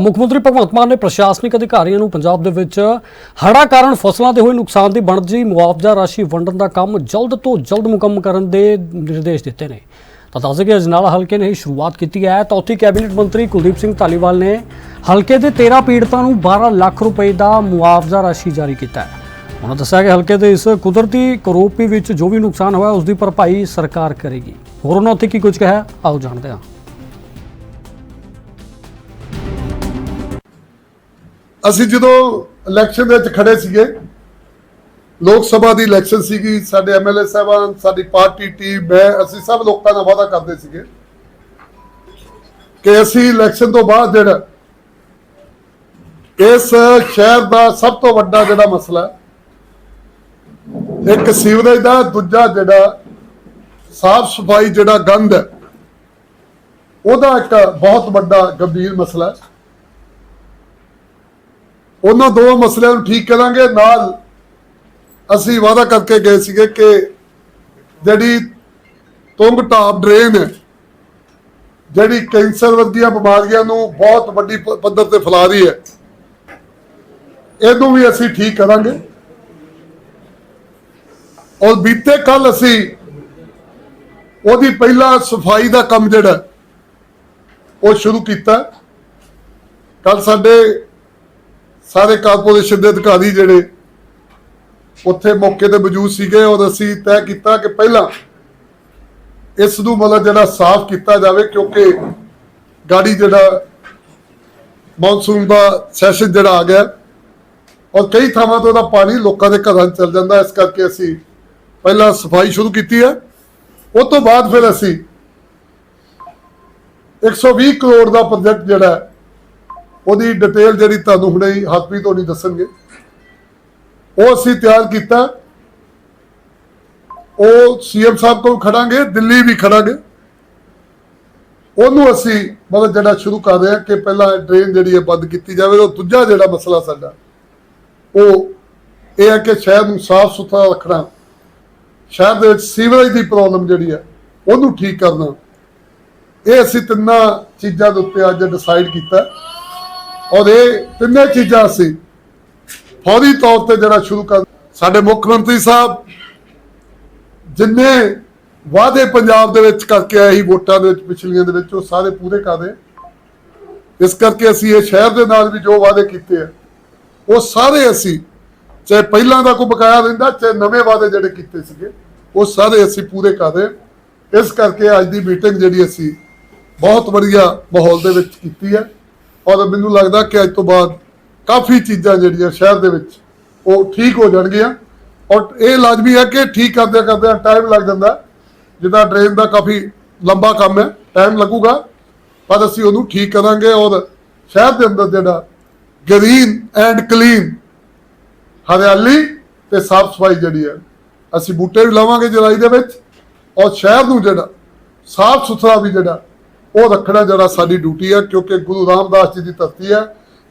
ਮੁੱਖ ਮੰਤਰੀ ਭਗਵੰਤ ਮਾਨ ਨੇ ਪ੍ਰਸ਼ਾਸਨਿਕ ਅਧਿਕਾਰੀਆਂ ਨੂੰ ਪੰਜਾਬ ਦੇ ਵਿੱਚ ਹੜ੍ਹਾਂ ਕਾਰਨ ਫਸਲਾਂ ਦੇ ਹੋਏ ਨੁਕਸਾਨ ਦੀ ਬਣਦੀ ਮੁਆਵਜ਼ਾ ਰਾਸ਼ੀ ਵੰਡਣ ਦਾ ਕੰਮ ਜਲਦ ਤੋਂ ਜਲਦ ਮੁਕੰਮਲ ਕਰਨ ਦੇ ਨਿਰਦੇਸ਼ ਦਿੱਤੇ ਨੇ। ਤਾਂ ਦੱਸ ਕਿ ਅਜਨਾਲਾ ਹਲਕੇ ਨੇ ਇਹ ਸ਼ੁਰੂਆਤ ਕੀਤੀ ਹੈ। ਚੌਥੀ ਕੈਬਨਿਟ ਮੰਤਰੀ ਕੁਲਦੀਪ ਸਿੰਘ ਧਾਲੀਵਾਲ ਨੇ ਹਲਕੇ ਦੇ 13 ਪੀੜਤਾਂ ਨੂੰ 12 ਲੱਖ ਰੁਪਏ ਦਾ ਮੁਆਵਜ਼ਾ ਰਾਸ਼ੀ ਜਾਰੀ ਕੀਤਾ ਹੈ। ਉਹਨਾਂ ਦੱਸਿਆ ਕਿ ਹਲਕੇ ਦੇ ਇਸ ਕੁਦਰਤੀ ਕਰੋਪੀ ਵਿੱਚ ਜੋ ਵੀ ਨੁਕਸਾਨ ਹੋਇਆ, ਉਸ ਦੀ ਭਰਪਾਈ ਸਰਕਾਰ ਕਰੇਗੀ। ਹੋਰ ਉਹਨਾਂ ਉੱਥੇ ਕੀ ਕੁਝ ਕਿਹਾ ਆਓ ਜਾਣਦੇ ਹਾਂ। ਅਸੀਂ ਜਦੋਂ ਇਲੈਕਸ਼ਨ ਦੇ ਵਿੱਚ ਖੜੇ ਸੀਗੇ, ਲੋਕ ਸਭਾ ਦੀ ਇਲੈਕਸ਼ਨ ਸੀਗੀ, ਸਾਡੇ ਐਮਐਲਏ ਸਾਹਿਬਾਨ, ਸਾਡੀ ਪਾਰਟੀ ਟੀਮ ਮੈਂ, ਅਸੀਂ ਸਭ ਲੋਕਾਂ ਨਾਲ ਵਾਅਦਾ ਕਰਦੇ ਸੀਗੇ ਕਿ ਅਸੀਂ ਇਲੈਕਸ਼ਨ ਤੋਂ ਬਾਅਦ ਜਿਹੜਾ ਇਸ ਸ਼ਹਿਰ ਦਾ ਸਭ ਤੋਂ ਵੱਡਾ ਜਿਹੜਾ ਮਸਲਾ ਇੱਕ ਸੀਵਰੇਜ ਦਾ, ਦੂਜਾ ਜਿਹੜਾ ਸਾਫ਼ ਸਫ਼ਾਈ ਜਿਹੜਾ ਗੰਦ ਹੈ, ਉਹਦਾ ਇੱਕ ਬਹੁਤ ਵੱਡਾ ਗੰਭੀਰ ਮਸਲਾ ਹੈ। ਉਹਨਾਂ ਦੋ ਮਸਲਿਆਂ ਨੂੰ ਠੀਕ ਕਰਾਂਗੇ। ਨਾਲ ਅਸੀਂ ਵਾਅਦਾ ਕਰਕੇ ਗਏ ਸੀਗੇ ਕਿ ਜਿਹੜੀ ਤੁੰਗ ਟਾਪ ਡਰੇਨ ਹੈ, ਜਿਹੜੀ ਕੈਂਸਰ ਵਰਗੀਆਂ ਬਿਮਾਰੀਆਂ ਨੂੰ ਬਹੁਤ ਵੱਡੀ ਪੱਧਰ ਤੇ ਫੈਲਾ ਰਹੀ ਹੈ, ਇਹਨੂੰ ਵੀ ਅਸੀਂ ਠੀਕ ਕਰਾਂਗੇ। ਔਰ ਬੀਤੇ ਕੱਲ ਅਸੀਂ ਉਹਦੀ ਪਹਿਲਾ ਸਫ਼ਾਈ ਦਾ ਕੰਮ ਜਿਹੜਾ, ਉਹ ਸ਼ੁਰੂ ਕੀਤਾ। ਕੱਲ ਸਾਡੇ ਸਾਰੇ ਕਾਰਪੋਰੇਸ਼ਨ ਦੇ ਅਧਿਕਾਰੀ ਜਿਹੜੇ ਉੱਥੇ ਮੌਕੇ ਤੇ ਮੌਜੂਦ ਸੀਗੇ, ਔਰ ਅਸੀਂ ਤੈਅ ਕੀਤਾ ਕਿ ਪਹਿਲਾਂ ਇਸ ਨੂੰ ਮਤਲਬ ਜਿਹੜਾ ਸਾਫ਼ ਕੀਤਾ ਜਾਵੇ, ਕਿਉਂਕਿ ਗਾੜੀ ਜਿਹੜਾ ਮੌਨਸੂਨ ਦਾ ਸੈਸ਼ਨ ਜਿਹੜਾ ਆ ਗਿਆ, ਔਰ ਕਈ ਥਾਵਾਂ ਤੋਂ ਉਹਦਾ ਪਾਣੀ ਲੋਕਾਂ ਦੇ ਘਰਾਂ 'ਚ ਚਲ ਜਾਂਦਾ, ਇਸ ਕਰਕੇ ਅਸੀਂ ਪਹਿਲਾਂ ਸਫ਼ਾਈ ਸ਼ੁਰੂ ਕੀਤੀ ਹੈ। ਉਸ ਤੋਂ ਬਾਅਦ ਫਿਰ ਅਸੀਂ 120 ਕਰੋੜ ਦਾ ਪ੍ਰੋਜੈਕਟ ਜਿਹੜਾ ਉਹਦੀ ਡਿਟੇਲ ਜਿਹੜੀ ਤੁਹਾਨੂੰ ਹੁਣੇ ਹੀ ਹਰਪ੍ਰੀਤ ਹੋਣੀ ਦੱਸਣਗੇ। ਉਹ ਅਸੀਂ ਤਿਆਰ ਕੀਤਾ। ਉਹ ਸੀਐਮ ਸਾਹਿਬ ਕੋਲ ਖੜਾਂਗੇ, ਦਿੱਲੀ ਵੀ ਖੜਾਂਗੇ। ਉਹਨੂੰ ਅਸੀਂ ਮਤਲਬ ਜਿਹੜਾ ਸ਼ੁਰੂ ਕਰ ਰਹੇ ਹਾਂ ਕਿ ਪਹਿਲਾਂ ਡਰੇਨ ਜਿਹੜੀ ਹੈ ਬੰਦ ਕੀਤੀ ਜਾਵੇ, ਉਹ ਦੂਜਾ ਜਿਹੜਾ ਮਸਲਾ ਸਾਡਾ, ਉਹ ਇਹ ਹੈ ਕਿ ਸ਼ਹਿਰ ਨੂੰ ਸਾਫ਼ ਸੁਥਰਾ ਰੱਖਣਾ, ਸ਼ਹਿਰ ਦੇ ਵਿੱਚ ਸੀਵਰੇਜ ਦੀ ਪ੍ਰੋਬਲਮ ਜਿਹੜੀ ਹੈ, ਉਹਨੂੰ ਠੀਕ ਕਰਨਾ। ਇਹ ਅਸੀਂ ਤਿੰਨਾਂ ਚੀਜ਼ਾਂ ਦੇ ਉੱਤੇ ਅੱਜ ਡਿਸਾਈਡ ਕੀਤਾ। ਔਰ ਇਹ ਤਿੰਨੇ ਚੀਜ਼ਾਂ ਅਸੀਂ ਫੌਰੀ ਤੌਰ ਤੇ ਜਿਹੜਾ ਸ਼ੁਰੂ ਕਰ ਸਾਡੇ ਮੁੱਖ ਮੰਤਰੀ ਸਾਹਿਬ ਜਿੰਨੇ ਵਾਅਦੇ ਪੰਜਾਬ ਦੇ ਵਿੱਚ ਕਰਕੇ ਆਏ ਸੀ, ਵੋਟਾਂ ਦੇ ਵਿੱਚ, ਪਿਛਲੀਆਂ ਦੇ ਵਿੱਚ, ਉਹ ਸਾਰੇ ਪੂਰੇ ਕਰ ਰਹੇ। ਇਸ ਕਰਕੇ ਅਸੀਂ ਇਹ ਸ਼ਹਿਰ ਦੇ ਨਾਲ ਵੀ ਜੋ ਵਾਅਦੇ ਕੀਤੇ ਆ, ਉਹ ਸਾਰੇ ਅਸੀਂ, ਚਾਹੇ ਪਹਿਲਾਂ ਦਾ ਕੋਈ ਬਕਾਇਆ ਰਹਿੰਦਾ ਚਾਹੇ ਨਵੇਂ ਵਾਅਦੇ ਜਿਹੜੇ ਕੀਤੇ ਸੀਗੇ, ਉਹ ਸਾਰੇ ਅਸੀਂ ਪੂਰੇ ਕਰ ਰਹੇ। ਇਸ ਕਰਕੇ ਅੱਜ ਦੀ ਮੀਟਿੰਗ ਜਿਹੜੀ ਅਸੀਂ ਬਹੁਤ ਵਧੀਆ ਮਾਹੌਲ ਦੇ ਵਿੱਚ ਕੀਤੀ ਹੈ। ਔਰ ਮੈਨੂੰ ਲੱਗਦਾ ਕਿ ਅੱਜ ਤੋਂ ਬਾਅਦ ਕਾਫੀ ਚੀਜ਼ਾਂ ਜਿਹੜੀਆਂ ਸ਼ਹਿਰ ਦੇ ਵਿੱਚ ਉਹ ਠੀਕ ਹੋ ਜਾਣਗੀਆਂ। ਔਰ ਇਹ ਲਾਜ਼ਮੀ ਹੈ ਕਿ ਠੀਕ ਕਰਦੇ ਕਰਦੇ ਟਾਈਮ ਲੱਗ ਜਾਂਦਾ। ਜਿੱਦਾਂ ਡਰੇਨ ਦਾ ਕਾਫੀ ਲੰਬਾ ਕੰਮ ਹੈ ਟਾਈਮ ਲੱਗੂਗਾ, ਪਰ ਅਸੀਂ ਉਹਨੂੰ ਠੀਕ ਕਰਾਂਗੇ ਔਰ ਸ਼ਹਿਰ ਦੇ ਅੰਦਰ ਜਿਹੜਾ ਗ੍ਰੀਨ ਐਂਡ ਕਲੀਨ ਹਰਿਆਲੀ ਤੇ ਸਾਫ਼ ਸਫ਼ਾਈ ਜਿਹੜੀ ਹੈ, ਅਸੀਂ ਬੂਟੇ ਵੀ ਲਾਵਾਂਗੇ ਜੁਲਾਈ ਦੇ ਵਿੱਚ ਔਰ ਸ਼ਹਿਰ ਨੂੰ ਜਿਹੜਾ ਸਾਫ਼ ਸੁਥਰਾ ਵੀ ਜਿਹੜਾ ਉਹ ਰੱਖਣਾ ਜਿਹੜਾ ਸਾਡੀ ਡਿਊਟੀ ਹੈ ਕਿਉਂਕਿ ਗੁਰੂ ਰਾਮਦਾਸ ਜੀ ਦੀ ਧਰਤੀ ਹੈ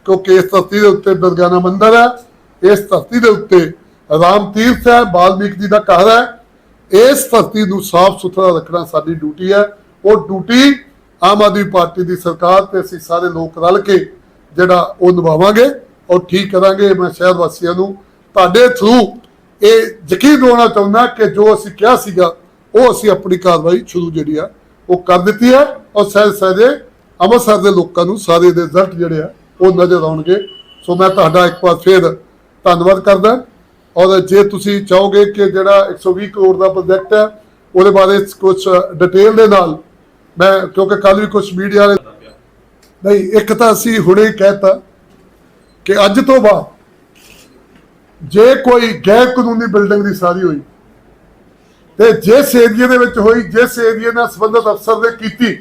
ਕਿਉਂਕਿ ਇਸ ਧਰਤੀ ਦੇ ਉੱਤੇ ਦੁਰਗਿਆਨਾ ਮੰਦਿਰ ਹੈ ਇਸ ਧਰਤੀ ਦੇ ਉੱਤੇ ਰਾਮ ਤੀਰਥ ਹੈ, ਬਾਲਮੀਕ ਜੀ ਦਾ ਘਰ ਹੈ, ਇਸ ਧਰਤੀ ਨੂੰ ਸਾਫ਼ ਸੁਥਰਾ ਰੱਖਣਾ ਸਾਡੀ ਡਿਊਟੀ ਹੈ ਉਹ ਡਿਊਟੀ ਆਮ ਆਦਮੀ ਪਾਰਟੀ ਦੀ ਸਰਕਾਰ ਤੇ ਅਸੀਂ ਸਾਰੇ ਲੋਕ ਰਲ ਕੇ ਜਿਹੜਾ ਉਹ ਨਿਭਾਵਾਂਗੇ ਔਰ ਠੀਕ ਕਰਾਂਗੇ। ਮੈਂ ਸ਼ਹਿਰ ਵਾਸੀਆਂ ਨੂੰ ਤੁਹਾਡੇ ਥਰੂ ਇਹ ਯਕੀਨ ਦਿਵਾਉਣਾ ਚਾਹੁੰਦਾ ਕਿ ਜੋ ਅਸੀਂ ਕਿਹਾ ਸੀਗਾ, ਉਹ ਅਸੀਂ ਆਪਣੀ ਕਾਰਵਾਈ ਸ਼ੁਰੂ ਜਿਹੜੀ ਆ ਉਹ ਕਰ ਦਿੱਤੀ ਹੈ ਔਰ ਸਹਿ ਸਹਿਜੇ ਅੰਮ੍ਰਿਤਸਰ ਦੇ ਲੋਕਾਂ ਨੂੰ ਸਾਰੇ ਦੇ ਰਿਜ਼ਲਟ ਜਿਹੜੇ ਆ, ਉਹ ਨਜ਼ਰ ਆਉਣਗੇ। ਸੋ ਮੈਂ ਤੁਹਾਡਾ ਇੱਕ ਵਾਰ ਫੇਰ ਧੰਨਵਾਦ ਕਰਦਾ ਔਰ ਜੇ ਤੁਸੀਂ ਚਾਹੋਗੇ ਕਿ ਜਿਹੜਾ 120 ਕਰੋੜ ਦਾ ਪ੍ਰੋਜੈਕਟ ਹੈ, ਉਹਦੇ ਬਾਰੇ ਕੁਝ ਡਿਟੇਲ ਦੇ ਨਾਲ ਮੈਂ, ਕਿਉਂਕਿ ਕੱਲ ਵੀ ਕੁਝ ਮੀਡੀਆ ਵਾਲੇ ਨਹੀਂ, ਇੱਕ ਤਾਂ ਅਸੀਂ ਹੁਣੇ ਹੀ ਕਹਿਤਾ ਕਿ ਅੱਜ ਤੋਂ ਬਾਅਦ ਜੇ ਕੋਈ ਗੈਰ ਕਾਨੂੰਨੀ ਬਿਲਡਿੰਗ ਦੀ ਸਾਰੀ ਹੋਈ ਤੇ ਜਿਸ ਏਰੀਏ ਦੇ ਵਿੱਚ ਹੋਈ ਜਿਸ ਏਰੀਏ ਨਾਲ ਸੰਬੰਧਿਤ ਅਫਸਰ ਨੇ ਕੀਤੀ